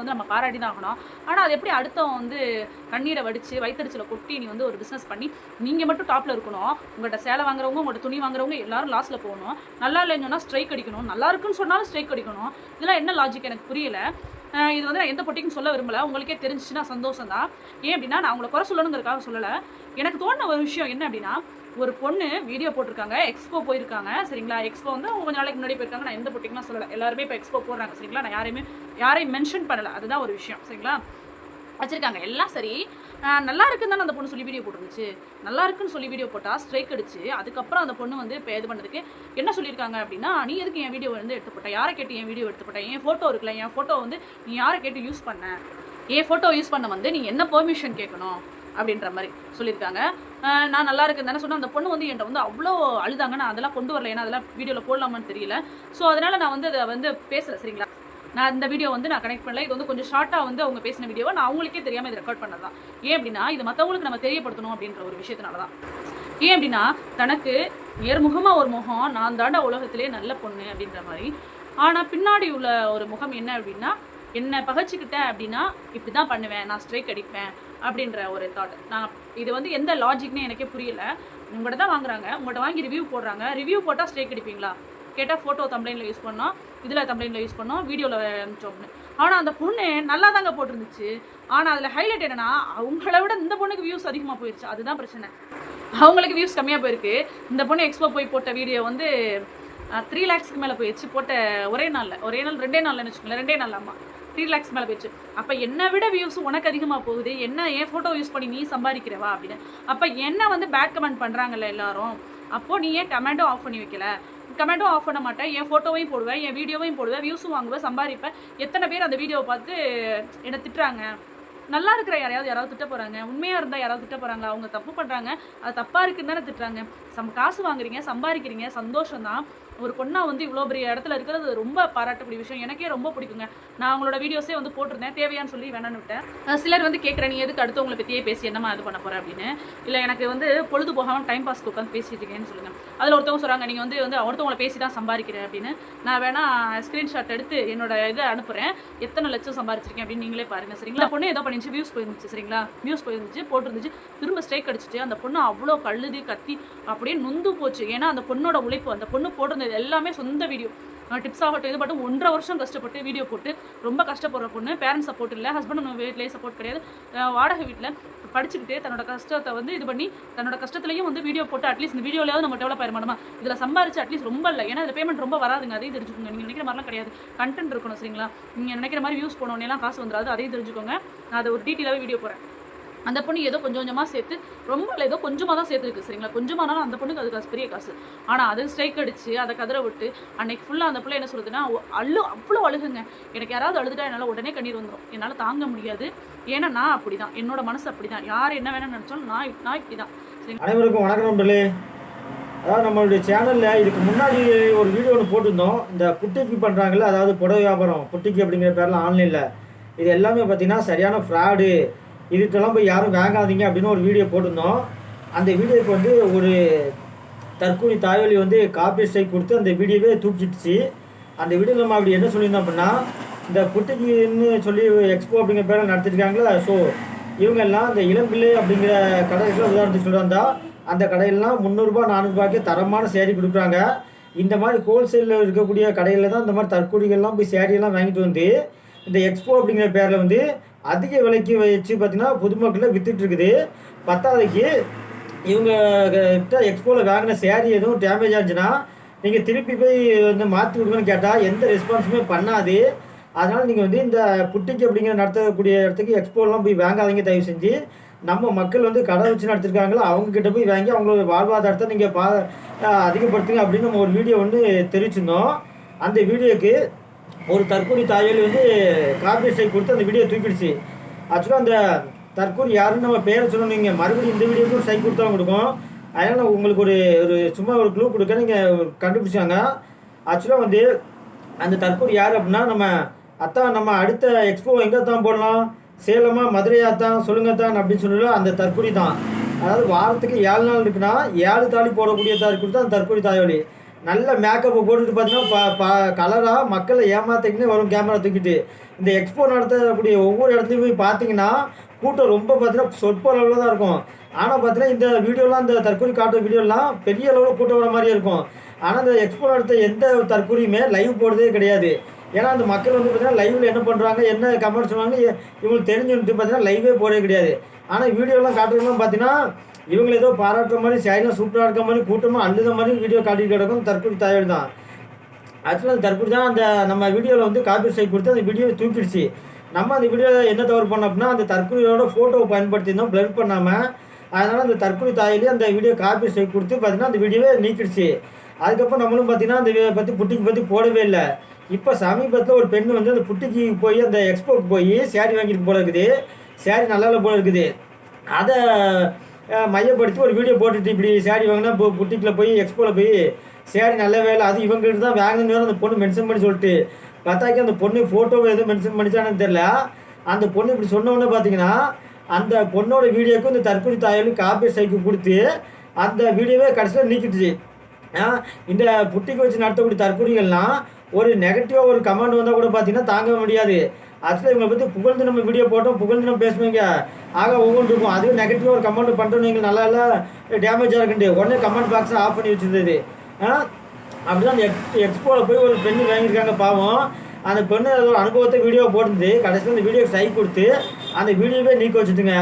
வந்து நம்ம பாராட்டி தான் ஆகணும். ஆனால் அது எப்படி அடுத்தவன் வந்து கண்ணீரை வடித்து வயிற்றுச்சில் கொட்டி நீ வந்து ஒரு பிஸ்னஸ் பண்ணி நீங்கள் மட்டும் டாப்பில் இருக்கணும். உங்கள்கிட்ட சேலை வாங்குறவங்க உங்கள்கிட்ட துணி வாங்குறவங்க எல்லாரும் லாஸில் போகணும். நல்லா இல்லைன்னு சொன்னால் ஸ்ட்ரைக் அடிக்கணும். நல்லா இருக்குன்னு சொன்னாலும் ஸ்ட்ரைக் அடிக்கணும். இதெல்லாம் என்ன லாஜிக் எனக்கு புரியலை. இது வந்து நான் எந்த பொட்டிக்கும் சொல்ல விரும்பலை. உங்களுக்கே தெரிஞ்சுச்சுன்னா சந்தோஷம் தான் ஏன் அப்படின்னா நான் உங்களை குறை சொல்லணுங்கிறதுக்காக சொல்லலை. எனக்கு தோணுன ஒரு விஷயம் என்ன அப்படின்னா ஒரு பொண்ணு வீடியோ போட்டிருக்காங்க எக்ஸ்போ போயிருக்காங்க சரிங்களா? எக்ஸ்போ வந்து அவங்க கொஞ்ச நாளைக்கு முன்னாடி போயிருக்காங்க. நான் எந்த பொட்டிக்குலாம் சொல்லலை. எல்லாருமே இப்போ எக்ஸ்போ போடுறாங்க சரிங்களா? நான் யாரையுமே யாரையும் மென்ஷன் பண்ணலை. அதுதான் ஒரு விஷயம் சரிங்களா? வச்சிருக்காங்க. எல்லாம் சரி. நல்லா இருக்குன்னு தானே அந்த பொண்ணு சொல்லி வீடியோ போட்டுருந்துச்சு. நல்லா இருக்குன்னு சொல்லி வீடியோ போட்டால் ஸ்ட்ரைக் அடிச்சு அதுக்கப்புறம் அந்த பொண்ணு வந்து இப்போ இது பண்ணதுக்கு என்ன சொல்லியிருக்காங்க அப்படின்னா நீ எதுக்கு என் வீடியோ வந்து எடுத்து யாரை கேட்டு என் வீடியோ எடுத்து என் ஃபோட்டோ இருக்குல்ல என் ஃபோட்டோ வந்து நீ யாரை கேட்டு யூஸ் பண்ண? என் ஃபோட்டோ யூஸ் பண்ண வந்து நீ என்ன பெர்மிஷன் கேட்கணும்? அப்படின்ற மாதிரி சொல்லியிருக்காங்க. நான் நல்லா இருக்குன்னு தானே சொன்னேன். அந்த பொண்ணு வந்து என்கிட்ட வந்து அவ்வளோ அழுதாங்க. நான் அதெல்லாம் கொண்டு வரல. ஏன்னா அதெல்லாம் வீடியோவில் போடலாமான்னு தெரியல. ஸோ அதனால் நான் வந்து அதை வந்து பேசுகிறேன் சரிங்களா? நான் இந்த வீடியோ வந்து நான் கனெக்ட் பண்ணல. இது வந்து கொஞ்சம் ஷார்ட்டாக வந்து அவங்க பேசின வீடியோவை? நான் அவங்களுக்கே தெரியாமல் இது ரெக்கார்ட் பண்ணது தான். ஏன் அப்படின்னா இது மற்றவங்களுக்கு நம்ம தெரியப்படுத்தணும் அப்படின்ற ஒரு விஷயத்தினால தான். ஏன் அப்படின்னா தனக்கு நேர்முகமாக ஒரு முகம் நான் தாண்டா உலகத்திலே நல்ல பொண்ணு அப்படின்ற மாதிரி. ஆனால் பின்னாடி உள்ள ஒரு முகம் என்ன அப்படின்னா என்னை பகச்சிக்கிட்டேன் அப்படின்னா இப்படி தான் பண்ணுவேன். நான் ஸ்ட்ரைக் அடிப்பேன். அப்படின்ற ஒரு தாட் நான் இது வந்து எந்த லாஜிக்னே எனக்கே புரியல. உங்கள்கிட்ட தான் வாங்குறாங்க. உங்கள்கிட்ட வாங்கி ரிவ்யூ போடுறாங்க. ரிவ்யூ போட்டால் ஸ்டேக் அடிப்பீங்களா? கேட்டால் ஃபோட்டோ தம்ப்ளைனில் யூஸ் பண்ணோம். இதில் தம்ப்ளைனில் யூஸ் பண்ணோம். வீடியோவில் அனுப்பிச்சோம்னு. ஆனால் அந்த பொண்ணு நல்லா தாங்க போட்டிருந்துச்சு. ஆனால் அதில் ஹைலைட் என்னன்னா அவங்கள விட இந்த பொண்ணுக்கு வியூஸ் அதிகமாக போயிடுச்சு அதுதான் பிரச்சனை. அவங்களுக்கு வியூஸ் கம்மியாக போயிருக்கு. இந்த பொண்ணு எக்ஸ்போ போய் போட்ட வீடியோ வந்து த்ரீ லேக்ஸ்க்கு மேலே போயிடுச்சு போட்ட ஒரே நாளில். ஒரே நாள் ரெண்டே நாளில் வச்சுக்கோங்களேன். ரெண்டே நாள் ஆமாம் த்ரீ லேக்ஸ் மேலே போயிடுச்சு. அப்போ என்னை விட வியூஸ் உனக்கு அதிகமாக போகுது. என்ன என் ஃபோட்டோ யூஸ் பண்ணி நீ சம்பாதிக்கிறவா அப்படின்னு. அப்போ என்ன வந்து பேட் கமெண்ட் பண்ணுறாங்கல்ல எல்லாரும்? அப்போது நீ ஏன் கமெண்ட்டும் ஆஃப் பண்ணி வைக்கல? கமெண்ட்டும் ஆஃப் பண்ண மாட்டேன். என் ஃபோட்டோவையும் போடுவேன் என் வீடியோவையும் போடுவேன் வியூஸும் வாங்குவேன் சம்பாதிப்பேன். எத்தனை பேர் அந்த வீடியோவை பார்த்து என்னை திட்டுறாங்க? நல்லா இருக்கிற யாரையாவது யாராவது திட்ட போகிறாங்க உண்மையாக இருந்தால் யாராவது திட்ட போகிறாங்க அவங்க தப்பு பண்ணுறாங்க அது தப்பாக இருக்குன்னு தானே திட்டுறாங்க. சம் காசு வாங்குறீங்க சம்பாதிக்கிறீங்க சந்தோஷம் தான் ஒரு பொண்ணா வந்து இவ்வளோ பெரிய இடத்துல இருக்கிறது ரொம்ப பாராட்டக்கூடிய விஷயம். எனக்கே ரொம்ப பிடிக்குங்க. நான் அவங்களோட வீடியோஸே வந்து போட்டிருந்தேன். தேவையான்னு சொல்லி வேணான்னு விட்டேன். சிலர் வந்து கேட்குறேன் நீ எதுக்கு அடுத்தவங்களை பற்றியே பேசி என்னமா இது பண்ண போகிறேன் அப்படின்னு. இல்லை எனக்கு வந்து பொழுது போகாமல் டைம் பாஸ்க்கு உட்காந்து பேசிட்டு இருக்கேன்னு அதில் ஒருத்தவங்க சொல்கிறாங்க நீங்கள் வந்து வந்து ஒருத்தவங்களை பேசி தான் சம்பாதிக்கிறேன் அப்படின்னு. நான் வேணா ஸ்க்ரீன்ஷாட் எடுத்து என்னோட இதை அனுப்புகிறேன் எத்தனை லட்சம் சம்பாதிச்சிருக்கேன் அப்படின்னு நீங்களே பாருங்க சரிங்களா? பொண்ணு ஏதோ பண்ணிச்சு வியூஸ் போயிருந்துச்சு சரிங்களா? வியூஸ் போயிருந்துச்சு போட்டிருந்துச்சு. திரும்ப ஸ்ட்ரைக் அடிச்சிட்டு அந்த பொண்ணு அவ்வளோ கழுதி கத்தி அப்படியே நொந்து போச்சு. ஏன்னா அந்த பொண்ணோட உழைப்பு அந்த பொண்ணு போட்டிருந்த எல்லாமே சொந்த வீடியோ. டிப்ஸ் ஆகட்டும் இது மட்டும் ஒன்றரை வருஷம் கஷ்டப்பட்டு வீடியோ போட்டு ரொம்ப கஷ்டப்படுற பொண்ணு. பேரண்ட்ஸ் சப்போர்ட் இல்லை. ஹஸ்பண்ட் வீட்லேயே சப்போர்ட் கிடையாது. வாடகை வீட்டில் படிச்சுக்கிட்டு தன்னோட கஷ்டத்தை வந்து இது பண்ணி தன்னோட கஷ்டத்துலையும் வந்து வீடியோ போட்டு அட்லீஸ்ட் இந்த வீடியோலையாவது நம்ம டெவலப் ஆயிட மாட்டோமா இதில் சம்பாரிச்சு அட்லீஸ்ட் ரொம்ப இல்லை. ஏன்னா இதில் பேமெண்ட் ரொம்ப வராதுங்க. அதையும் தெரிஞ்சுக்கோங்க. நீங்கள் நினைக்கிற மாதிரிலாம் கிடையாது. கண்டென்ட் இருக்கணும் சரிங்களா? நீங்கள் நினைக்கிற மாதிரி வியூஸ் பண்ணோன்னேலாம் காசு வந்துடாது. அதையும் தெரிஞ்சுக்கோங்க. நான் அதை ஒரு டீட்டெயிலாகவே வீடியோ போகிறேன் அந்த பொண்ணு ஏதோ கொஞ்சம் கொஞ்சமாக சேர்த்து ரொம்ப இல்லை, ஏதோ கொஞ்சமாக தான் சேர்த்துருக்கு சரிங்களா? கொஞ்சமானாலும் அந்த பொண்ணுக்கு அது காசு பெரிய காசு. ஆனால் அது ஸ்ட்ரைக் அடிச்சு அதை கதற விட்டு அன்னைக்கு ஃபுல்லாக அந்த பிள்ளை என்ன சொல்லுதுன்னா அழு அவ்வளோ அழுகுங்க. எனக்கு யாராவது அழுதுட்டா என்னால் உடனே கண்ணீர் வந்துடும் என்னால் தாங்க முடியாது. ஏன்னா நான் அப்படி தான் என்னோட மனசு அப்படி தான் யார் என்ன வேணும்னு நினச்சாலும் நான் நான் இப்படி தான் அனைவருக்கும் வணக்கம் நண்பர்களே. அதாவது நம்மளுடைய சேனலில் இதுக்கு முன்னாடி ஒரு வீடியோ ஒன்று போட்டிருந்தோம். இந்த புட்டிக்கு பண்ணுறாங்கல்ல அதாவது புடவை வியாபாரம் புட்டிக்கு அப்படிங்கிற பேரில் ஆன்லைனில் இது எல்லாமே பார்த்தீங்கன்னா சரியான ஃப்ராடு இதுக்கெல்லாம் போய் யாரும் வாங்காதீங்க அப்படின்னு ஒரு வீடியோ போட்டிருந்தோம். அந்த வீடியோக்கு வந்து ஒரு தற்கூலி தாய்வழி வந்து காப்பி ஸ்ட்ரைக் கொடுத்து அந்த வீடியோவே தூக்கிடுச்சு. அந்த வீடியோ நம்ம அப்படி என்ன சொல்லியிருந்தோம் அப்படின்னா இந்த குட்டிக்குன்னு சொல்லி எக்ஸ்போ அப்படிங்கிற பேரில் நடத்திருக்காங்களா ஸோ இவங்க எல்லாம் இந்த இளம்பிள்ளை அப்படிங்கிற கடைகள் உதாரணத்துக்கு சொல்கிறாந்தா அந்த கடையெல்லாம் முந்நூறுரூபா நானூறுபாய்க்கு தரமான சேரீ கொடுக்குறாங்க. இந்த மாதிரி ஹோல்சேலில் இருக்கக்கூடிய கடையில் தான் இந்த மாதிரி தற்கூலிகள்லாம் போய் சேரீயெல்லாம் வாங்கிட்டு வந்து இந்த எக்ஸ்போ அப்படிங்கிற பேரில் வந்து அதிக விலைக்கு வச்சு பார்த்தீங்கன்னா பொதுமக்களில் வித்துட்ருக்குது பத்தாவதுக்கு இவங்க கிட்ட எக்ஸ்போவில் வாங்கின சேரீ எதுவும் டேமேஜ் ஆச்சுன்னா நீங்கள் திருப்பி போய் வந்து மாற்றி விடுங்கன்னு கேட்டால் எந்த ரெஸ்பான்ஸுமே பண்ணாது. அதனால் நீங்கள் வந்து இந்த புட்டிக்கு அப்படிங்கிற நடத்தக்கூடிய இடத்துக்கு எக்ஸ்போலாம் போய் வாங்காதீங்க. தயவு செஞ்சு நம்ம மக்கள் வந்து கடை வச்சு நடத்திருக்காங்களோ அவங்கக்கிட்ட போய் வாங்கி அவங்களோட வாழ்வாதாரத்தை நீங்கள் பா அதிகப்படுத்துங்க அப்படின்னு நம்ம ஒரு வீடியோ வந்து தெரிவிச்சிருந்தோம். அந்த வீடியோக்கு ஒரு தற்கொலை தாயல் வந்து கார்பரேஷன் கொடுத்து அந்த வீடியோ தூக்கிடுச்சு. ஆக்சுவலாக அந்த தற்கொலை யாருன்னு நம்ம பேரை சொன்னோம் நீங்கள் மறுபடியும் இந்த வீடியோக்கு சைன் கொடுத்தா கொடுக்கும். அதனால் நான் உங்களுக்கு ஒரு ஒரு சும்மா ஒரு க்ளூ கொடுக்க நீங்கள் கண்டுபிடிச்சாங்க. ஆக்சுவலாக வந்து அந்த தற்கொலை யார் அப்படின்னா நம்ம அத்தான் நம்ம அடுத்த எக்ஸ்போ எங்கே தான் போடலாம்? சேலமாக மதுரையாக தான் சொல்லுங்க தான் அப்படின்னு சொல்லலாம் அந்த தற்கொலை தான். அதாவது வாரத்துக்கு ஏழு நாள் இருக்குன்னா ஏழு தாலி போடக்கூடிய இருக்கிறது அந்த தற்கொலை தாய்வழி நல்ல மேக்கப்பை போட்டுட்டு பார்த்தீங்கன்னா ப ப கலராக மக்களை ஏமாத்திக்கினே வரும் கேமரா தூக்கிட்டு. இந்த எக்ஸ்போ நடத்தக்கூடிய ஒவ்வொரு இடத்துலையும் போய் பார்த்தீங்கன்னா கூட்டம் ரொம்ப பார்த்தீங்கன்னா சொற்ப அளவில் தான் இருக்கும். ஆனால் பார்த்தீங்கன்னா இந்த வீடியோலாம் இந்த தற்கொலை காட்டுற வீடியோலாம் பெரிய அளவில் கூட்டம் வர மாதிரியே இருக்கும். ஆனால் இந்த எக்ஸ்போ நடத்த எந்த தற்கொலையுமே லைவ் போடுறதே கிடையாது. ஏன்னா அந்த மக்கள் வந்து பார்த்தீங்கன்னா லைவில் என்ன பண்ணுறாங்க என்ன கமெண்ட் சொன்னாங்க இ- இவங்களுக்கு தெரிஞ்சுட்டு பார்த்தீங்கன்னா லைவே போடவே கிடையாது. ஆனால் வீடியோலாம் காட்டுறதுலாம் பார்த்தீங்கன்னா இவங்க ஏதோ பாராட்டுற மாதிரி சைனா சூப்பராக இருக்க மாதிரி கூட்டமாக அழுத மாதிரி வீடியோ காட்டிட்டு கிடக்கும் தற்கொலை தாயோடு தான். ஆக்சுவலாக அந்த தற்போது தான் அந்த நம்ம வீடியோவில் வந்து காப்பி சைட் கொடுத்து அந்த வீடியோவை தூக்கிடுச்சு. நம்ம அந்த வீடியோவில் என்ன தவறு பண்ணோம் அப்படின்னா அந்த தற்கொலையோட ஃபோட்டோவை பயன்படுத்தி இருந்தோம் ப்ளர் பண்ணாமல் அதனால் அந்த தற்கொலை தாயிலே அந்த வீடியோ காப்பி சைட் கொடுத்து பார்த்தீங்கன்னா அந்த வீடியோவே நீக்கிடுச்சு. அதுக்கப்புறம் நம்மளும் பார்த்தீங்கன்னா அந்த பற்றி புட்டிக்கு பற்றி போடவே இல்லை. இப்போ சமீபத்தில் ஒரு பெண் வந்து அந்த புட்டிக்கு போய் அந்த எக்ஸ்போக்கு போய் சேரீ வாங்கிட்டு போல இருக்குது. சேரீ நல்லா போல இருக்குது. அதை மையப்படுத்தி ஒரு வீடியோ போட்டுட்டு இப்படி சேரீ வாங்கினா இப்போ புட்டிக்கில் போய் எக்ஸ்போவில் போய் சேரீ நல்ல வேலை. அது இவங்ககிட்ட தான் வாங்கணும்னு அந்த பொண்ணு மென்ஷன் பண்ணி சொல்லிட்டு. பார்த்தாக்கி அந்த பொண்ணு ஃபோட்டோவை எதுவும் மென்ஷன் பண்ணிச்சானு தெரில அந்த பொண்ணு இப்படி சொன்ன பார்த்தீங்கன்னா அந்த பொண்ணோட வீடியோக்கும் இந்த தற்கொலை தாயாலும் காப்பி சைக்கு கொடுத்து அந்த வீடியோவே கடைசியில் நீக்கிட்டுச்சு இந்த புட்டிக்கு வச்சு நடத்தக்கூடிய தற்கொலைகள்லாம் ஒரு நெகட்டிவாக ஒரு கமெண்ட் வந்தால் கூட பார்த்தீங்கன்னா தாங்க முடியாது. ஆக்சுவலாக இவங்களை பற்றி புகழ்ந்து நம்ம வீடியோ போட்டோம் புகழ்ந்து நம்ம பேசுவீங்க. ஆக ஒவ்வொன்றுக்கும் இருக்கும். நெகட்டிவாக ஒரு கமெண்ட் பண்ணுறோம் நீங்கள் நல்லா நல்லா டேமேஜாக இருக்குண்டு உடனே கமெண்ட் பாக்ஸை ஆஃப் பண்ணி வச்சிருந்தது. ஆ அப்படிதான் அந்த எக்ஸ் எக்ஸ்போவில் போய் ஒரு பெண்ணு வாங்கியிருக்காங்க பாவம். அந்த பெண்ணு ஏதோ ஒரு அனுபவத்தை வீடியோ போட்டுருந்து கடைசியில் அந்த வீடியோ சைக் கொடுத்து அந்த வீடியோவே நீக்க வச்சுட்டுங்க.